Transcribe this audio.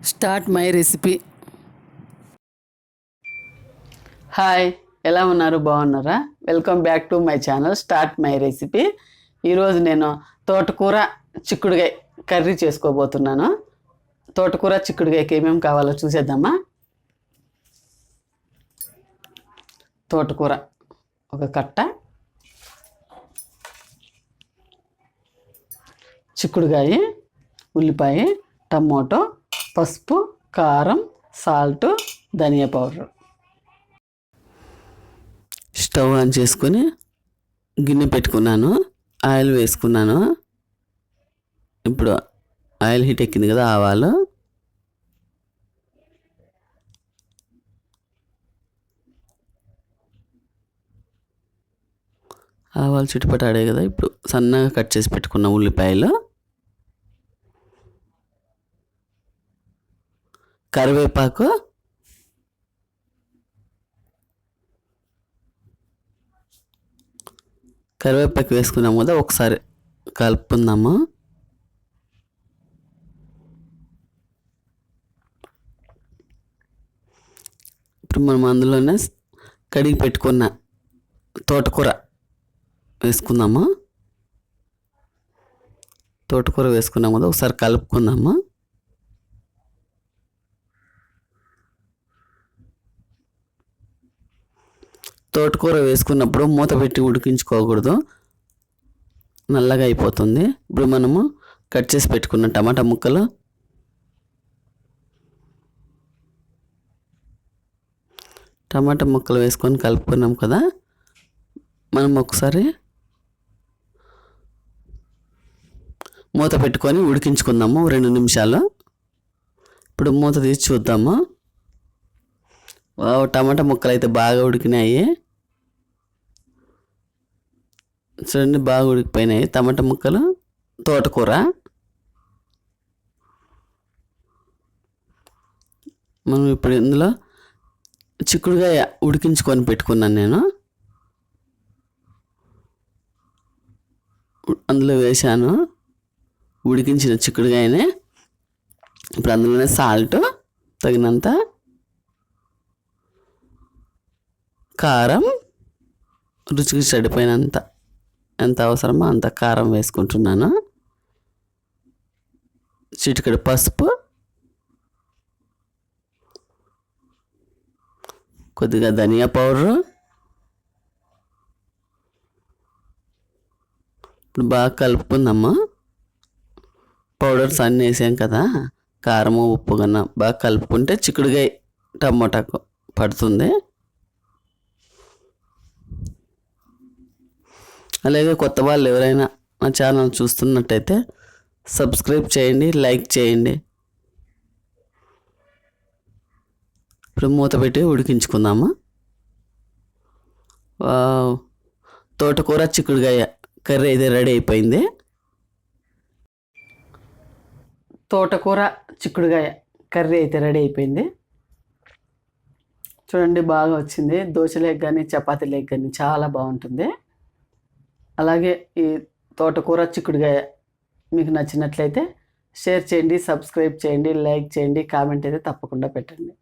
Start my recipe. Hi ఎలా ఉన్నారు? బాగున్నారా? Welcome back to my channel start my recipe. ఈరోజు నేను తోటకూర చిక్కుడుగాయ కర్రీ చేసుకోబోతున్నాను. తోటకూర చిక్కుడుగాయకి ఏమేమి కావాలో చూసేద్దామా? తోటకూర ఒక కట్ట. చిక్కుడుగాయ ఉల్లిపాయ టమోటో పసుపు కారం సాల్ట్ ధనియా పౌడర్. స్టవ్ ఆన్ చేసుకొని గిన్నె పెట్టుకున్నాను. ఆయిల్ వేసుకున్నాను. ఇప్పుడు ఆయిల్ హీట్ ఎక్కింది కదా ఆవాలు. ఆవాలు చుట్టుపట్టు ఆడే కదా ఇప్పుడు సన్నగా కట్ చేసి పెట్టుకున్న ఉల్లిపాయలు. కరివేపాకు. కరివేపాకు వేసుకున్నాము కదా ఒకసారి కలుపుకుందాము? ఇప్పుడు మనం అందులోనే కడిగి పెట్టుకున్న తోటకూర వేసుకుందాము? తోటకూర వేసుకున్నాము కదా ఒకసారి కలుపుకుందాము? తోటకూర వేసుకున్నప్పుడు మూత పెట్టి ఉడికించుకోకూడదు. నల్లగా అయిపోతుంది. ఇప్పుడు మనము కట్ చేసి పెట్టుకున్న టమాటా ముక్కలు. టమాటా ముక్కలు వేసుకొని కలుపుకున్నాం కదా. మనం ఒకసారి మూత పెట్టుకొని ఉడికించుకుందాము రెండు నిమిషాలు. ఇప్పుడు మూత తీసి చూద్దాము. టమాటా ముక్కలు అయితే బాగా ఉడికినాయి. చూడండి బాగా ఉడికిపోయినాయి. టమాటా ముక్కలు తోటకూర. మనం ఇప్పుడు ఇందులో చిక్కుడుగా ఉడికించుకొని పెట్టుకున్నాను నేను. అందులో వేశాను. ఉడికించిన చిక్కుడుగాయనే ఇప్పుడు అందులోనే సాల్ట్ తగినంత కారం రుచికి సరిపోయినంత ఎంత అవసరమో అంత కారం వేసుకుంటున్నాను. చిటికెడు పసుపు. కొద్దిగా ధనియా పౌడరు. ఇప్పుడు బాగా కలుపుకుందమ్మా. పౌడర్స్ అన్నీ వేసాం కదా. కారము ఉప్పు కన్నా బాగా కలుపుకుంటే చిక్కుడుగాయ టమోటాకు పడుతుంది. అలాగే కొత్త వాళ్ళు ఎవరైనా నా ఛానల్ చూస్తున్నట్టయితే సబ్స్క్రైబ్ చేయండి లైక్ చేయండి. ఇప్పుడు మూత పెట్టి ఉడికించుకుందాము? తోటకూర చిక్కుడుగాయ కర్రీ అయితే రెడీ అయిపోయింది. తోటకూర చిక్కుడుగాయ కర్రీ అయితే రెడీ అయిపోయింది. చూడండి బాగా వచ్చింది. దోశలేకి కానీ చపాతీలేకి కానీ చాలా బాగుంటుంది. అలాగే ఈ తోటకూర చిక్కుడుగాయ మీకు నచ్చినట్లయితే షేర్ చేయండి సబ్స్క్రైబ్ చేయండి లైక్ చేయండి కామెంట్ అయితే తప్పకుండా పెట్టండి.